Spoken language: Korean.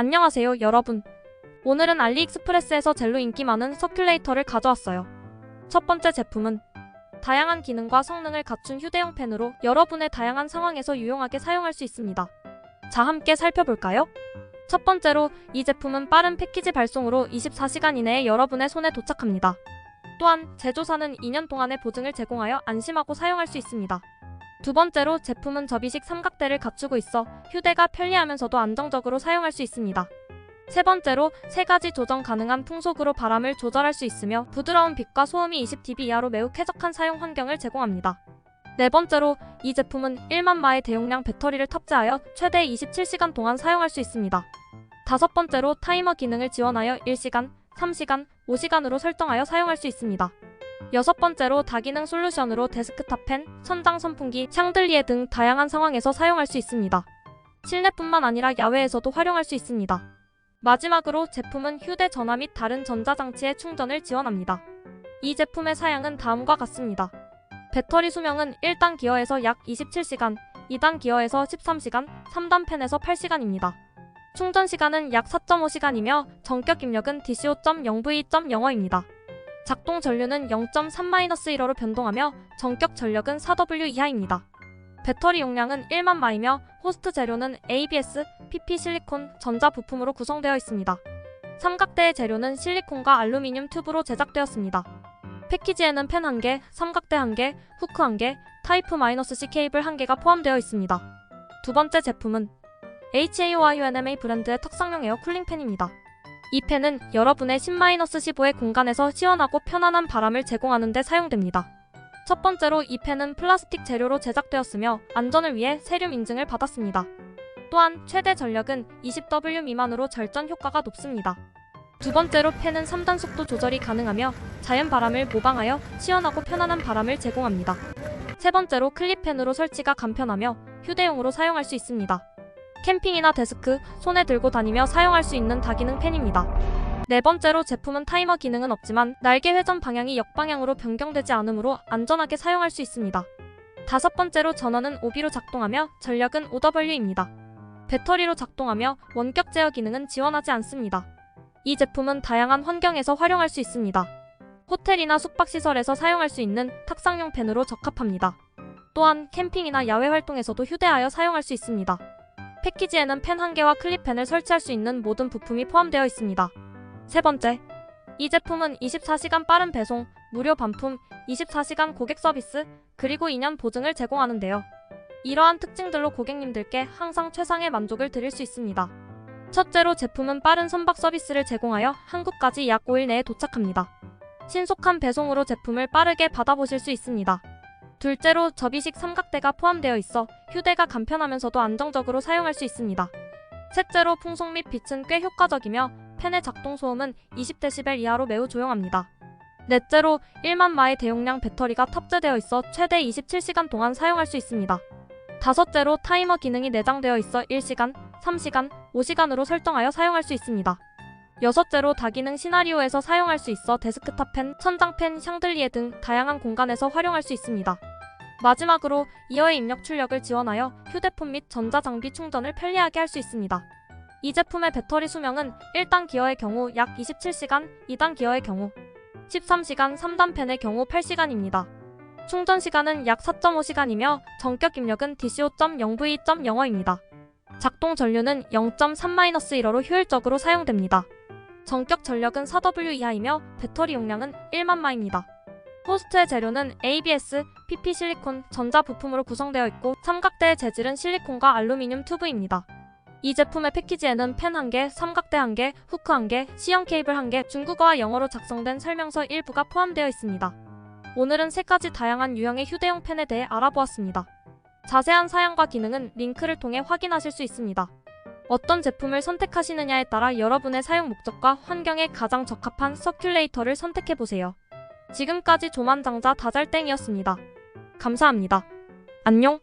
안녕하세요, 여러분. 오늘은 알리익스프레스에서 젤로 인기 많은 서큘레이터를 가져왔어요. 첫 번째 제품은 다양한 기능과 성능을 갖춘 휴대용 펜으로 여러분의 다양한 상황에서 유용하게 사용할 수 있습니다. 자, 함께 살펴볼까요? 첫 번째로 이 제품은 빠른 패키지 발송으로 24시간 이내에 여러분의 손에 도착합니다. 또한 제조사는 2년 동안의 보증을 제공하여 안심하고 사용할 수 있습니다. 두 번째로 제품은 접이식 삼각대를 갖추고 있어 휴대가 편리하면서도 안정적으로 사용할 수 있습니다. 세 번째로 세 가지 조정 가능한 풍속으로 바람을 조절할 수 있으며 부드러운 빛과 소음이 20dB 이하로 매우 쾌적한 사용 환경을 제공합니다. 네 번째로 이 제품은 1만 마의 대용량 배터리를 탑재하여 최대 27시간 동안 사용할 수 있습니다. 다섯 번째로 타이머 기능을 지원하여 1시간, 3시간, 5시간으로 설정하여 사용할 수 있습니다. 여섯 번째로 다기능 솔루션으로 데스크탑 펜, 천장 선풍기, 샹들리에 등 다양한 상황에서 사용할 수 있습니다. 실내뿐만 아니라 야외에서도 활용할 수 있습니다. 마지막으로 제품은 휴대전화 및 다른 전자장치의 충전을 지원합니다. 이 제품의 사양은 다음과 같습니다. 배터리 수명은 1단 기어에서 약 27시간, 2단 기어에서 13시간, 3단 펜에서 8시간입니다. 충전 시간은 약 4.5시간이며 전격 입력은 DC5.0V.0어입니다. 작동 전류는 0.3-1호로 변동하며 전격 전력은 4W 이하입니다. 배터리 용량은 1만 마이며 호스트 재료는 ABS, PP 실리콘, 전자 부품으로 구성되어 있습니다. 삼각대의 재료는 실리콘과 알루미늄 튜브로 제작되었습니다. 패키지에는 펜 1개, 삼각대 1개, 후크 1개, 타이프 -C 케이블 1개가 포함되어 있습니다. 두 번째 제품은 HAYUNMA 브랜드의 턱상용 에어 쿨링 팬입니다. 이 팬은 여러분의 10-15의 공간에서 시원하고 편안한 바람을 제공하는 데 사용됩니다. 첫 번째로 이 펜은 플라스틱 재료로 제작되었으며 안전을 위해 세륨 인증을 받았습니다. 또한 최대 전력은 20W 미만으로 절전 효과가 높습니다. 두 번째로 펜은 3단 속도 조절이 가능하며 자연 바람을 모방하여 시원하고 편안한 바람을 제공합니다. 세 번째로 클립펜으로 설치가 간편하며 휴대용으로 사용할 수 있습니다. 캠핑이나 데스크, 손에 들고 다니며 사용할 수 있는 다기능 펜입니다. 네 번째로 제품은 타이머 기능은 없지만 날개 회전 방향이 역방향으로 변경되지 않으므로 안전하게 사용할 수 있습니다. 다섯 번째로 전원은 오비로 작동하며 전력은 OW입니다. 배터리로 작동하며 원격 제어 기능은 지원하지 않습니다. 이 제품은 다양한 환경에서 활용할 수 있습니다. 호텔이나 숙박시설에서 사용할 수 있는 탁상용 펜으로 적합합니다. 또한 캠핑이나 야외 활동에서도 휴대하여 사용할 수 있습니다. 패키지에는 펜 한 개와 클립펜을 설치할 수 있는 모든 부품이 포함되어 있습니다. 세 번째, 이 제품은 24시간 빠른 배송, 무료 반품, 24시간 고객 서비스, 그리고 2년 보증을 제공하는데요. 이러한 특징들로 고객님들께 항상 최상의 만족을 드릴 수 있습니다. 첫째로 제품은 빠른 선박 서비스를 제공하여 한국까지 약 5일 내에 도착합니다. 신속한 배송으로 제품을 빠르게 받아보실 수 있습니다. 둘째로 접이식 삼각대가 포함되어 있어 휴대가 간편하면서도 안정적으로 사용할 수 있습니다. 셋째로 풍속 및 빛은 꽤 효과적이며 펜의 작동 소음은 20dB 이하로 매우 조용합니다. 넷째로 1만 마의 대용량 배터리가 탑재되어 있어 최대 27시간 동안 사용할 수 있습니다. 다섯째로 타이머 기능이 내장되어 있어 1시간, 3시간, 5시간으로 설정하여 사용할 수 있습니다. 여섯째로 다기능 시나리오에서 사용할 수 있어 데스크탑 펜, 천장 펜, 샹들리에 등 다양한 공간에서 활용할 수 있습니다. 마지막으로 이어의 입력 출력을 지원하여 휴대폰 및 전자장비 충전을 편리하게 할 수 있습니다. 이 제품의 배터리 수명은 1단 기어의 경우 약 27시간, 2단 기어의 경우 13시간, 3단 펜의 경우 8시간입니다. 충전 시간은 약 4.5시간이며 전격 입력은 DC5.0V.0어입니다. 작동 전류는 0.3-1호로 효율적으로 사용됩니다. 전격 전력은 4W 이하이며 배터리 용량은 1만 마입니다. 호스트의 재료는 ABS, PP 실리콘, 전자 부품으로 구성되어 있고 삼각대의 재질은 실리콘과 알루미늄 튜브입니다. 이 제품의 패키지에는 펜 1개, 삼각대 1개, 후크 1개, C형 케이블 1개, 중국어와 영어로 작성된 설명서 일부가 포함되어 있습니다. 오늘은 세 가지 다양한 유형의 휴대용 펜에 대해 알아보았습니다. 자세한 사양과 기능은 링크를 통해 확인하실 수 있습니다. 어떤 제품을 선택하시느냐에 따라 여러분의 사용 목적과 환경에 가장 적합한 서큘레이터를 선택해보세요. 지금까지 조만장자 다잘땡이었습니다. 감사합니다. 안녕!